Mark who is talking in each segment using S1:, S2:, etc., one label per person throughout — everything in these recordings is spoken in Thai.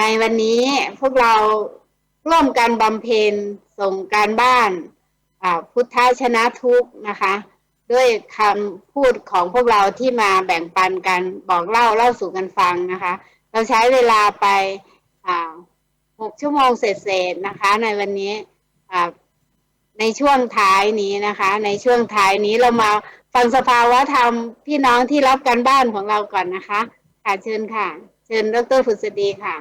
S1: ในวันนี้พวกเราร่วมกันบำเพ็ญส่งการบ้านพุทธชนะทุกนะคะ ด้วยคำพูดของพวกเราที่มาแบ่งปันกันบอกเล่าเล่าสู่กันฟังนะคะ เราใช้เวลาไปหกชั่วโมงเศษๆนะคะ ในวันนี้ในช่วงท้ายนี้นะคะ ในช่วงท้ายนี้เรามาฟังสภาวะธรรมพี่น้องที่รับการบ้านของเราก่อนนะคะค่ะเชิญค่ะ เชิญดรฟุษดีค่ะ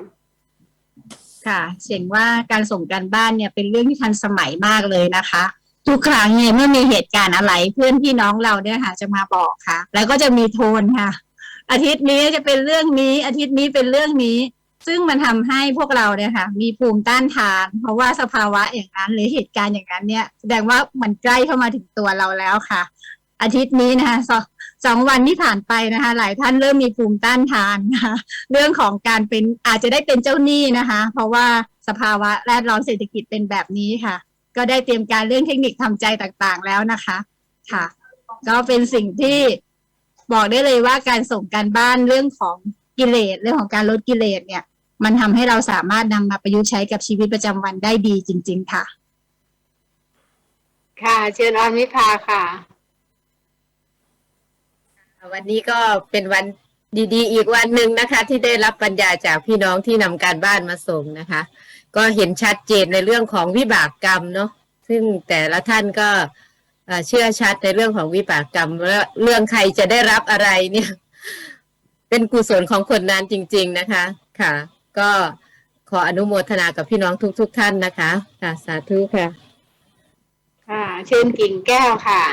S2: ค่ะเสียงว่าการส่งการบ้านเนี่ยเป็นเรื่องที่ทันสมัยมากเลยนะคะ ทุกครั้งเนี่ยเมื่อมีเหตุการณ์อะไรเพื่อนพี่น้องเราเนี่ยค่ะจะมาบอกค่ะ แล้วก็จะมีโทนค่ะ อาทิตย์นี้จะเป็นเรื่องนี้ อาทิตย์นี้เป็นเรื่องนี้ ซึ่งมันทำให้พวกเราเนี่ยค่ะ มีภูมิต้านทาน เพราะว่าสภาวะอย่างนั้นหรือเหตุการณ์อย่างนั้นเนี่ย แสดงว่ามันใกล้เข้ามาถึงตัวเราแล้วค่ะ อาทิตย์นี้นะคะสองสองวันที่ผ่านไปนะคะ หลายท่านเริ่มมีภูมิต้านทานนะคะเรื่องของการเป็นอาจจะได้เป็นเจ้าหนี้นะคะ เพราะว่าสภาวะแวดล้อมเศรษฐกิจเป็นแบบนี้ค่ะ ก็ได้เตรียมการเรื่องเทคนิคทำใจต่างๆแล้วนะคะ ค่ะ ก็เป็นสิ่งที่บอกได้เลยว่าการส่งการบ้านเรื่องของกิเลสเรื่องของการลดกิเลสเนี่ย มันทำให้เราสามารถนำมาประยุกต์ใช้กับชีวิตประจำวันได้ดีจริง ๆ ค่ะ
S1: ค่ะ เชิญออนวิภาค่ะ
S3: วันนี้ก็เป็นวันดีๆ อีกวันหนึ่งนะคะ ที่ได้รับปัญญาจากพี่น้องที่นำการบ้านมาส่งนะคะ ก็เห็นชัดเจนในเรื่องของวิบากกรรมเนาะซึ่งแต่ละท่านก็เชื่อชัดในเรื่องของวิบากกรรมเรื่องใครจะได้รับอะไรเนี่ย เป็นกุศลของคนนั้นจริง ๆนะคะ ค่ะ ก็ขออนุโมทนากับพี่น้องทุกๆท่านนะคะ ค่ะ สาธุค่ะ
S1: ค่ะ เชิญกิ่งแก้วค่ะ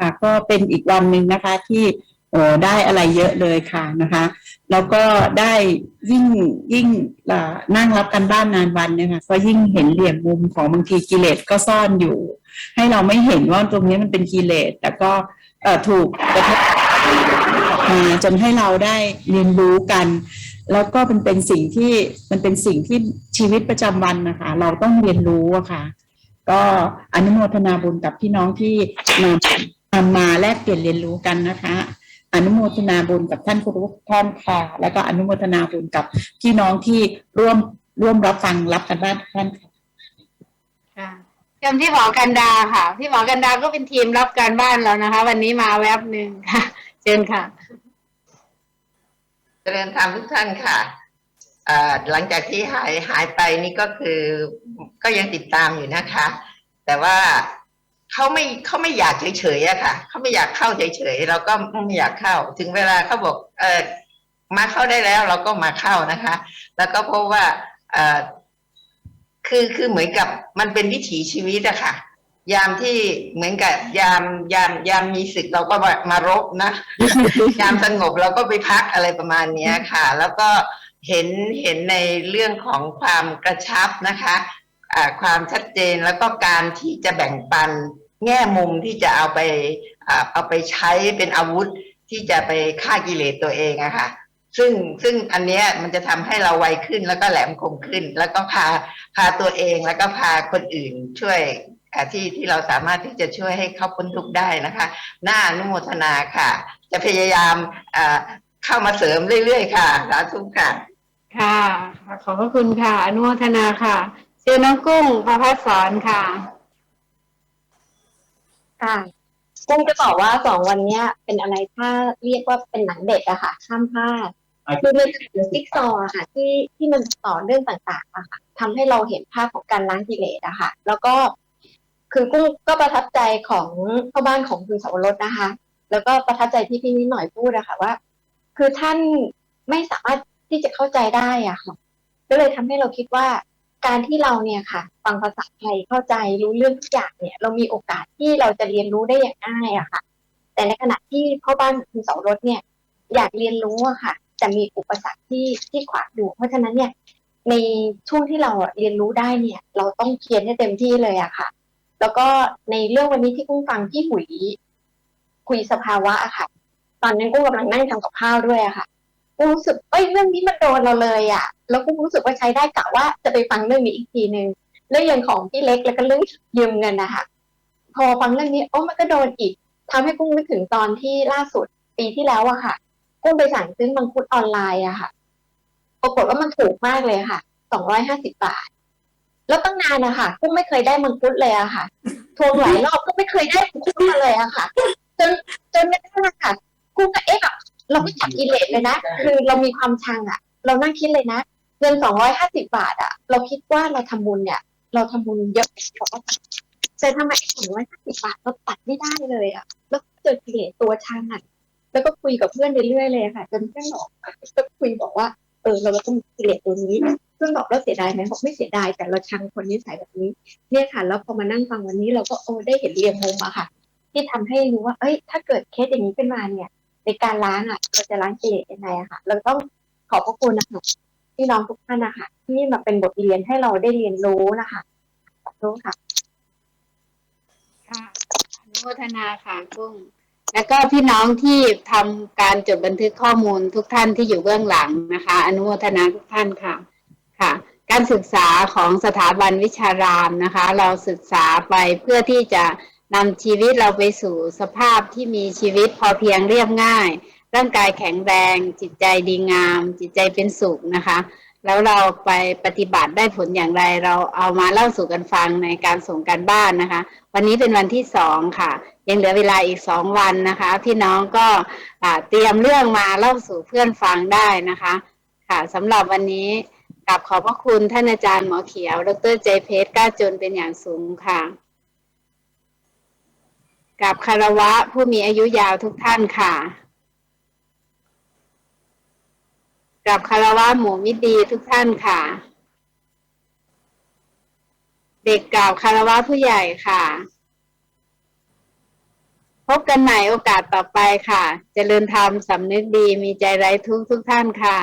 S4: ค่ะก็เป็นอีกวันหนึ่งนะคะที่เอ่อได้อะไรเยอะเลยค่ะนะคะ แล้วก็ได้ยิ่งยิ่งนั่งรับกันบ้านนานวันเนี่ยค่ะก็ยิ่งเห็นเหลี่ยมมุมของบางทีกิเลสก็ซ่อนอยู่ ให้เราไม่เห็นว่าตรงนี้มันเป็นกิเลสแต่ก็เอ่อถูกกระทบออกมาจนให้เราได้เรียนรู้กัน แล้วก็มันเป็นสิ่งที่มันเป็นสิ่งที่ชีวิตประจำวันนะคะ เราต้องเรียนรู้อะค่ะ ก็อนุโมทนาบุญกับพี่น้องที่นำนำ มาแลกเปลี่ยนเรียนรู้กันนะคะ อนุโมทนาบุญกับท่านครูทุกท่านค่ะ แล้วก็อนุโมทนาบุญกับพี่น้องที่ร่วมร่วมรับฟังรับกันบ้านทุกท่านค่ะ
S1: ค่ะเชิญพี่หมอกันดาค่ะพี่หมอกันดาก็เป็นทีมรับการบ้านแล้วนะคะ วันนี้มาแวบหนึ่งค่ะเชิญค่ะ
S5: เจริญธรรมทุกท่านค่ะเอ่อหลังจากที่หายหายไปนี่ก็คือก็ยังติดตามอยู่นะคะ แต่ว่า เขาไม่เขาไม่อยากเฉยๆอะค่ะเขาไม่อยากเข้าเฉยๆเราก็ไม่อยากเข้า ถึงเวลาเขาบอก เออมาเข้าได้แล้ว เราก็มาเข้านะคะ แล้วก็เพราะว่าเออคือคือเหมือนกับมันเป็นวิถีชีวิตอะค่ะ ยามที่เหมือนกับยามยามยามมีศึกเราก็มามารบนะ ยามสงบเราก็ไปพักอะไรประมาณเนี้ยค่ะ แล้วก็เห็นเห็นในเรื่องของความกระชับนะคะอ่าความชัดเจนแล้วก็การที่จะแบ่งปัน แง่มุมที่จะเอาไปเอาไปใช้เป็นอาวุธที่จะไปฆ่ากิเลสตัวเองอะค่ะ ซึ่งซึ่งอันเนี้ยมันจะทำให้เราไวขึ้นแล้วก็แหลมคมขึ้น แล้วก็พาพาตัวเองแล้วก็พาคนอื่นช่วยที่ที่เราสามารถที่จะช่วยให้เขาพ้นทุกข์ได้นะคะน่าอนุโมทนาค่ะ จะพยายามเข้ามาเสริมเรื่อยๆค่ะสาธุค่ะ
S1: ค่ะ ขอบพระคุณค่ะ อนุโมทนาค่ะ เชิญน้องกุ้งประพัฒสอนค่ะ
S6: ค่ะกุ้งจะบอกว่าสองวันเนี้ย เป็นอะไรถ้าเรียกว่าเป็นหนังเด็กอะค่ะข้ามพลาดคือมันคือซิกซอว์อะค่ะ ที่ที่มันต่อเรื่องต่างๆอะค่ะทำให้เราเห็นภาพของการล้างกิเลสอะค่ะ แล้วก็คือกุ้งก็ประทับใจของพ่อบ้านของคุณสาวรสนะคะ แล้วก็ประทับใจที่พี่นิดหน่อยพูดอะค่ะว่า คือท่านไม่สามารถที่จะเข้าใจได้อะค่ะ ก็เลยทำให้เราคิดว่า การที่เราเนี่ยค่ะ ฟังภาษาไทยเข้าใจรู้เรื่องทุกอย่างเนี่ย เรามีโอกาสที่เราจะเรียนรู้ได้อย่างง่ายอะค่ะ แต่ในขณะที่พ่อบ้านคุณเสารถเนี่ย อยากเรียนรู้อะค่ะแต่มีอุปสรรคที่ที่ขวางอยู่เพราะฉะนั้นเนี่ยในช่วงที่เราเรียนรู้ได้เนี่ย เราต้องเพียรให้เต็มที่เลยอะค่ะ แล้วก็ในเรื่องวันนี้ที่กุ้งฟังพี่หุยคุยสภาวะอะค่ะ ตอนนั้นกุ้งกำลังนั่งทำกับข้าวด้วยอะค่ะ กุ้งรู้สึกเอ้ยเรื่องนี้มันโดนเราเลยอะแล้วกุ้งรู้สึกว่าใช้ได้กะว่าจะไปฟังเรื่องนี้อีกทีหนึ่งเรื่องย่างของพี่เล็กแล้วก็เรื่องยืมเงินนะคะพอฟังเรื่องนี้โอ้มันก็โดนอีกทำให้กุ้งนึกถึงตอนที่ล่าสุดปีที่แล้วอะค่ะ กุ้งไปสั่งซื้อมังคุดออนไลน์อะค่ะปรากฏว่ามันถูกมากเลยค่ะสองร้อยห้าสิบบาท แล้วตั้งนานนะคะกุ้งไม่เคยได้มังคุดเลยอะค่ะ ทวงหลายรอบก็ไม่เคยได้มังคุดมาเลยอะค่ะ จนจนกระทั่งอะค่ะ กุ้งก็เอ๊ะอะ เราไม่จับอิเลทเลยนะ คือเรามีความชังอะเรานั่งคิดเลยนะเงินสองร้อยห้าสิบาทอะเราคิดว่าเราทำบุญเนี่ย เราทำบุญเยอะกว่าแต่ทำไมสองร้อยห้าสิบาทเราตัดไม่ได้เลยอะแล้วเจอกิเลสตัวชังอะแล้วก็คุยกับเพื่อนเรื่อยๆเลยค่ะจนเพื่อนบอกก็คุยบอกว่า เออ เราต้องกิเลสตัวนี้เพื่อนบอกแล้วเสียดายไหมบอกไม่เสียดายแต่เราชังคนนิสัยแบบนี้ เนี่ยค่ะ แล้วพอมานั่งฟังวันนี้เราก็โอ้ได้เห็นเรียงมุมอะค่ะ ที่ทำให้รู้ว่า เอ้ย ถ้าเกิดเคสอย่างนี้ขึ้นมาเนี่ย ในการล้างอะเราจะล้างกิเลสยังไงอะค่ะ เราต้องขอบพระคุณนะคะที่น้องทุกท่านนะคะที่มาเป็นบทเรียนให้เราได้เรียนรู้นะคะขอบคุณค่ะ
S1: ค่ะอนุโมทนาค่ะกุ้งแล้วก็พี่น้องที่ทำการจดบันทึกข้อมูลทุกท่านที่อยู่เบื้องหลังนะคะ อนุโมทนาทุกท่านค่ะค่ะ การศึกษาของสถาบันวิชารามนะคะ เราศึกษาไปเพื่อที่จะ นำชีวิตเราไปสู่สภาพที่มีชีวิตพอเพียงเรียบง่าย ร่างกายแข็งแรง จิตใจดีงาม จิตใจเป็นสุขนะคะ แล้วเราไปปฏิบัติได้ผลอย่างไร เราเอามาเล่าสู่กันฟังในการส่งการบ้านนะคะ วันนี้เป็นวันที่สองค่ะ ยังเหลือเวลาอีกสองวันนะคะ พี่น้องก็เตรียมเรื่องมาเล่าสู่เพื่อนฟังได้นะคะ ค่ะสำหรับวันนี้กลับขอบพระคุณท่านอาจารย์หมอเขียว ดรเจเพชรก้าจนเป็นอย่างสูงค่ะ กับคารวะผู้มีอายุยาวทุกท่านค่ะ กับคารวะหมู่มิตรดีทุกท่านค่ะ เด็กกล่าวคารวะผู้ใหญ่ค่ะ พบกันใหม่โอกาสต่อไปค่ะจเจริญธรรมสำนึกดีมีใจไร้ทุกทุกท่านค่ะ